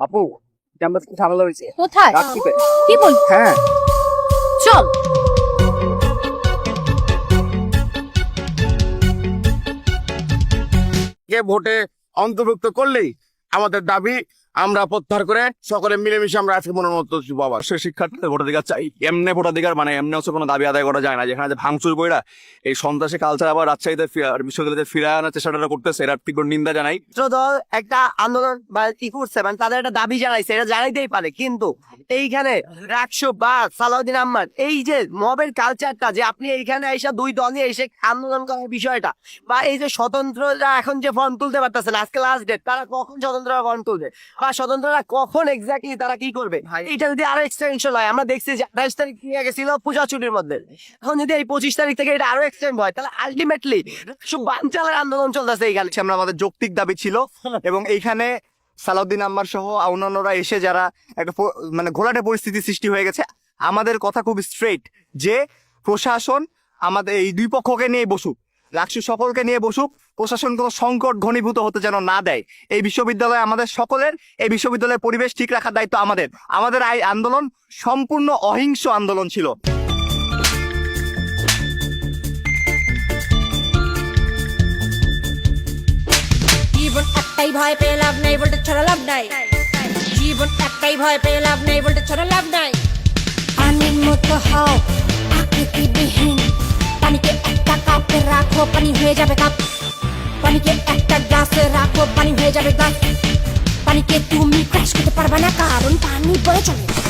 আপু ক্যাম্পাস কি ঝামেলা হয়েছে। কোথায়? কি বল হ্যাঁ। চল। কে ভোটে অন্তর্ভুক্ত করলেই আমাদের দাবি আমরা প্রত্যাহার করে সকলে মিলেমিশে আমরা আজকে মনের মতো বাবা সে শিক্ষার্থীদের ভোটাধিকার চাই। এমনি ভোটাধিকার মানে এমনি হচ্ছে কোনো দাবি আদায় করা যায় না। যেখানে যে ভাঙচুর বইরা এই সন্ত্রাসী কালচার আবার রাজশাহীতে ফি- আর বিশ্ববিদ্যালয়ে ফিরায় আনার চেষ্টাটা করতেছে এরা তীব্র নিন্দা জানাই। দল একটা আন্দোলন বা ই করছে মানে তাদের একটা দাবি জানাইছে এটা জানাইতেই পারে। কিন্তু এইখানে একশো বা সালাউদ্দিন আহমদ এই যে মবের কালচারটা যে আপনি এইখানে এসে দুই দলে এসে আন্দোলন করার বিষয়টা বা এই যে স্বতন্ত্ররা এখন যে ফর্ম তুলতে পারতেছে আজকে লাস্ট ডেট তারা কখন স্বতন্ত্ররা ফর্ম তুলবে? বা স্বতন্ত্ররা কখন এক্স্যাক্টলি তারা কি করবে? এটা যদি আরও এক্সটেনশন হয় আমরা দেখছি যে আঠাশ তারিখ নিয়ে গেছিল পূজা ছুটির মধ্যে। এখন যদি এই পঁচিশ তারিখ থেকে এটা আরও এক্সটেন্ড হয় তাহলে আলটিমেটলি সব বানচালের আন্দোলন চলতেছে এইখানে। আমরা আমাদের যৌক্তিক দাবি ছিল এবং এইখানে সালাউদ্দিন আম্মার সহ অন্যান্যরা এসে যারা একটা মানে ঘোলাটে পরিস্থিতি সৃষ্টি হয়ে গেছে আমাদের কথা খুব স্ট্রেট যে প্রশাসন আমাদের এই দুই পক্ষকে নিয়ে বসুক। রাক্ষু সকলকে নিয়ে বসুক প্রশাসন কোনো সংকট ঘনীভূত হতে যেন না দেয়। এই বিশ্ববিদ্যালয়ে আমাদের সকলের এই বিশ্ববিদ্যালয়ের পরিবেশ ঠিক রাখার দায়িত্ব আমাদের। আমাদের এই আন্দোলন সম্পূর্ণ অহিংস আন্দোলন ছিল। জীবন একটাই ভয় পেয়ে লাভ নাই বলতে ছড়া লাভ নাই। জীবন একটাই ভয় পেয়ে লাভ নাই বলতে ছড়া লাভ নাই। পানির মতো হও হয়ে যাবে কাপ। পানিকে একটা গ্লাসে রাখো, পানি হয়ে যাবে গ্লাস। পানিকে তুমি ক্র্যাশ করতে পারবে না, কারণ পানি বয়ে চলে।